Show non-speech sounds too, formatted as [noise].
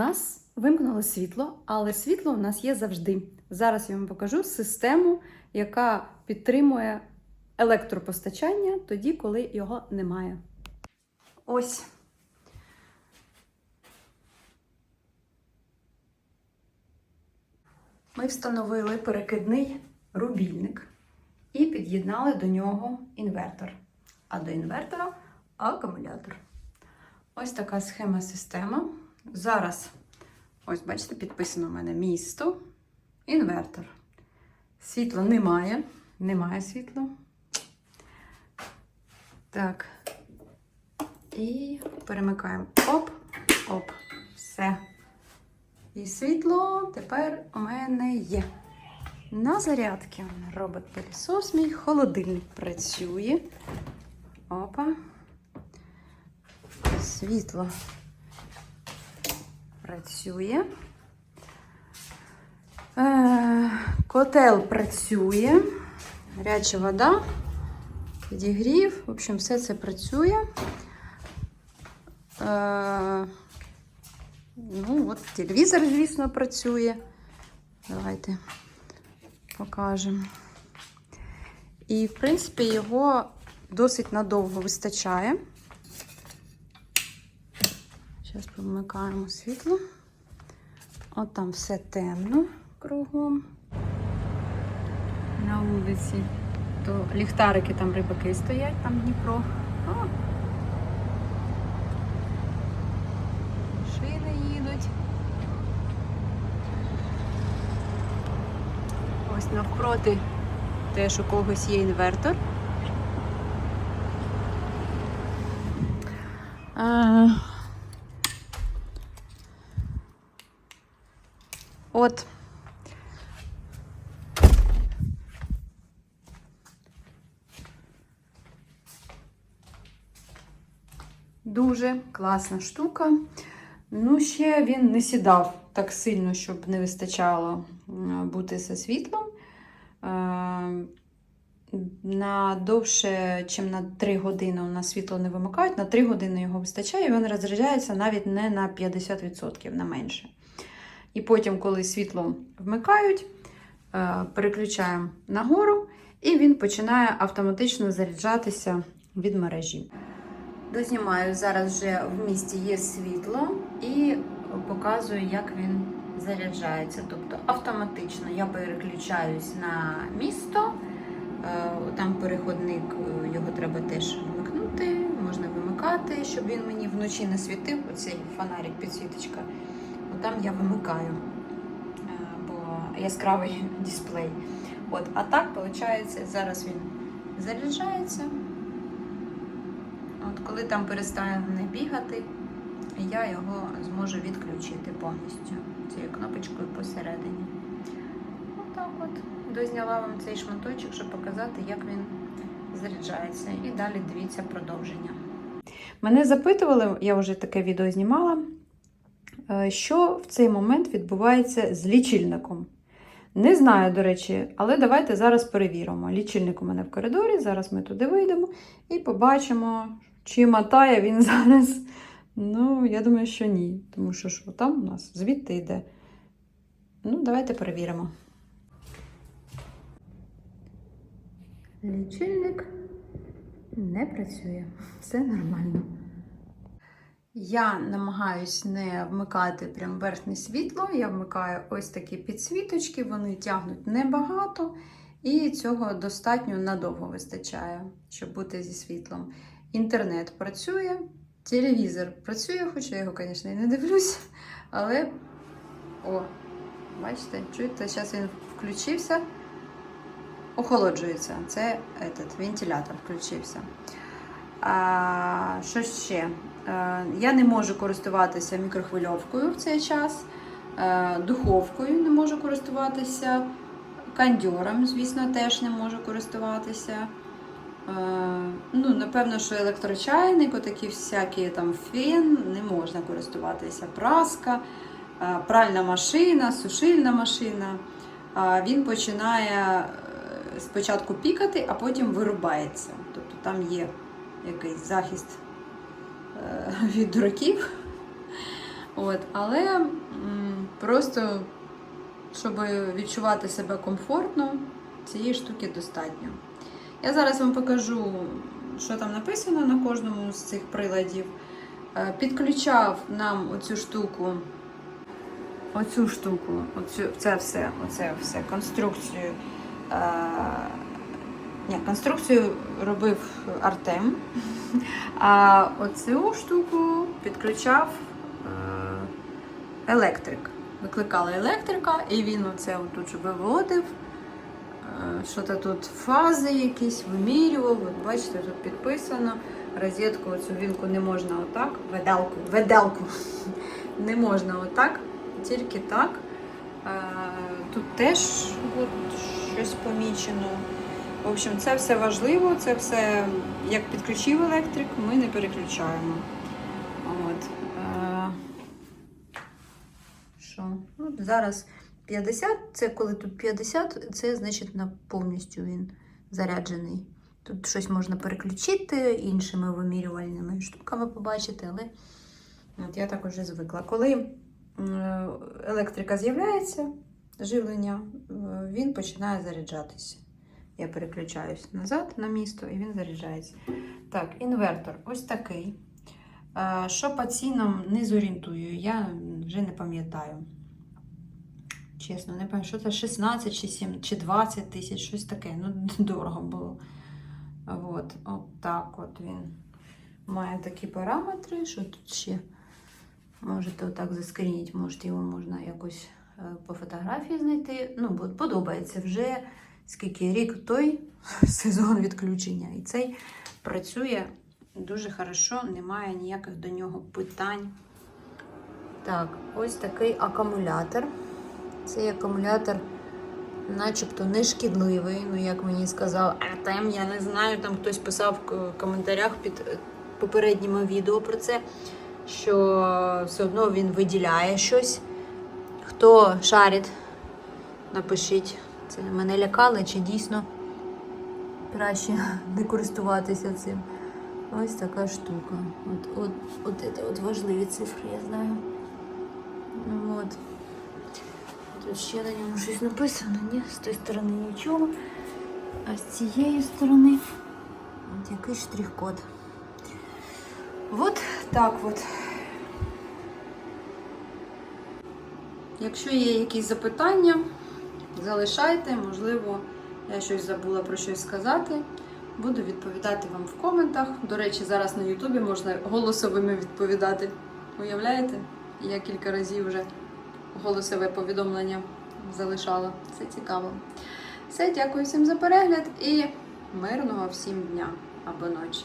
нас вимкнуло світло, але світло у нас є завжди. Зараз я вам покажу систему, яка підтримує електропостачання тоді, коли його немає. Ось. Ми встановили перекидний рубільник і під'єднали до нього інвертор. А до інвертора акумулятор. Ось така схема система. Зараз, ось, бачите, підписано у мене місто, інвертор. Світла немає. Немає світла. Так. І перемикаємо. Оп, оп. Все. І світло тепер у мене є. На зарядки робот пилісос мій холодильник працює. Опа. Світло працює. Е, котел працює. Гаряча вода, підігрів. В общем, все це працює. Е, ну, от телевізор, звісно, працює. Давайте покажемо. І, в принципі, його досить надовго вистачає. Зараз помикаємо світло. От там все темно кругом. На вулиці. То ліхтарики там рибаки стоять, там Дніпро. О! Машини їдуть. Ось навпроти теж у когось є інвертор. А... От. Дуже класна штука. Ну, ще він не сідав так сильно, щоб не вистачало бути зі світлом. Е, На довше, ніж на 3 години у нас світло не вимикають, на 3 години його вистачає, і він розряджається навіть не на 50%, на менше. І потім, коли світло вмикають, е, переключаємо нагору, і він починає автоматично заряджатися від мережі. Дознімаю, зараз вже в місті є світло і показую, як він заряджається. Тобто автоматично я переключаюсь на місто. Е, Там переходник, е, його треба теж вмикнути, можна вимикати, щоб він мені вночі не світив. Оцей фонарик, підсвіточка. Там я вимикаю, е, бо яскравий [laughs] дисплей. От, а так, виходить, зараз він заряджається. От коли там перестане бігати, я його зможу відключити повністю цією кнопочкою посередині. Отак от. Дозняла вам цей шматочок, щоб показати, як він заряджається. І далі дивіться продовження. Мене запитували, я вже таке відео знімала, що в цей момент відбувається з лічильником. Не знаю, до речі, але давайте зараз перевіримо. Лічильник у мене в коридорі, зараз ми туди вийдемо і побачимо, чи мотає він [laughs] зараз. Ну, я думаю, що ні. Тому що що там у нас звідти йде. Ну, давайте перевіримо. Лічильник не працює. Все нормально. Я намагаюсь не вмикати прям верхнє світло. Я вмикаю ось такі підсвіточки, вони тягнуть небагато, і цього достатньо надовго вистачає, щоб бути зі світлом. Інтернет працює, телевізор працює, хоча я його, звісно, і не дивлюсь. Але, о, бачите, чуєте, зараз він включився, охолоджується. Це этот, вентилятор включився. А, Що ще? Е, Я не можу користуватися мікрохвильовкою в цей час, е, духовкою не можу користуватися, кандьором, звісно, теж не можу користуватися. Е, Ну, Напевно, що електрочайник, отакі всякі там фен, не можна користуватися. Праска, пральна машина, сушильна машина. Він починає спочатку пікати, а потім вирубається. Тобто там є якийсь захист від дураків. От, але просто, щоб відчувати себе комфортно, цієї штуки достатньо. Я зараз вам покажу, що там написано на кожному з цих приладів. Е, Підключав нам оцю штуку, оцю штуку, оцю, це все, оце все, конструкцію. Е, ні, конструкцію робив Артем. А оцю штуку підключав е, електрик. Викликала електрика, і він оце тут виводив. Е, Що-то тут фази якісь вимірював. От бачите, тут підписано. Розетку цю вілку не можна отак. Веделку, веделку. [laughs] Не можна отак, тільки так. Е, Тут теж от, щось помічено. В общем, це все важливо, це все, як підключив електрик, ми не переключаємо. От. Е, Що? Ну, зараз 50, це коли тут 50, це значить на повністю він заряджений. Тут щось можна переключити іншими вимірювальними штуками побачити, але от я так уже звикла. Коли е, електрика з'являється, живлення, е, він починає заряджатися. Я переключаюсь назад на місто і він заряджається. Так, інвертор ось такий. Е, Що по цінам не зорієнтую, я вже не пам'ятаю. Чесно, не пам'ятаю, що це 16 чи 7, чи 20 тисяч, щось таке. Ну, [laughs] дорого було. От, от так от він має такі параметри, що тут ще можете отак заскрініть, можете його можна якось е, по фотографії знайти. Ну, подобається вже скільки рік той [laughs] сезон відключення. І цей працює дуже хорошо, немає ніяких до нього питань. Так, ось такий акумулятор. Цей акумулятор начебто не шкідливий. Ну, як мені сказав Артем, я не знаю, там хтось писав в коментарях під попередніми відео про це, що все одно він виділяє щось. Хто шарить, напишіть. Це мене лякали, чи дійсно краще [laughs] не користуватися цим. Ось така штука. От, от, от, це от важливі цифри, я знаю. Ну, От. Тут ще на ньому щось написано, ні, з тої сторони нічого. А з цієї сторони от якийсь штрих-код. От так от. Якщо є якісь запитання, залишайте, можливо, я щось забула про щось сказати. Буду відповідати вам в коментах. До речі, зараз на Ютубі можна голосовими відповідати. Уявляєте? Я кілька разів вже голосове повідомлення залишала. Це цікаво. Все, дякую всім за перегляд і мирного всім дня або ночі.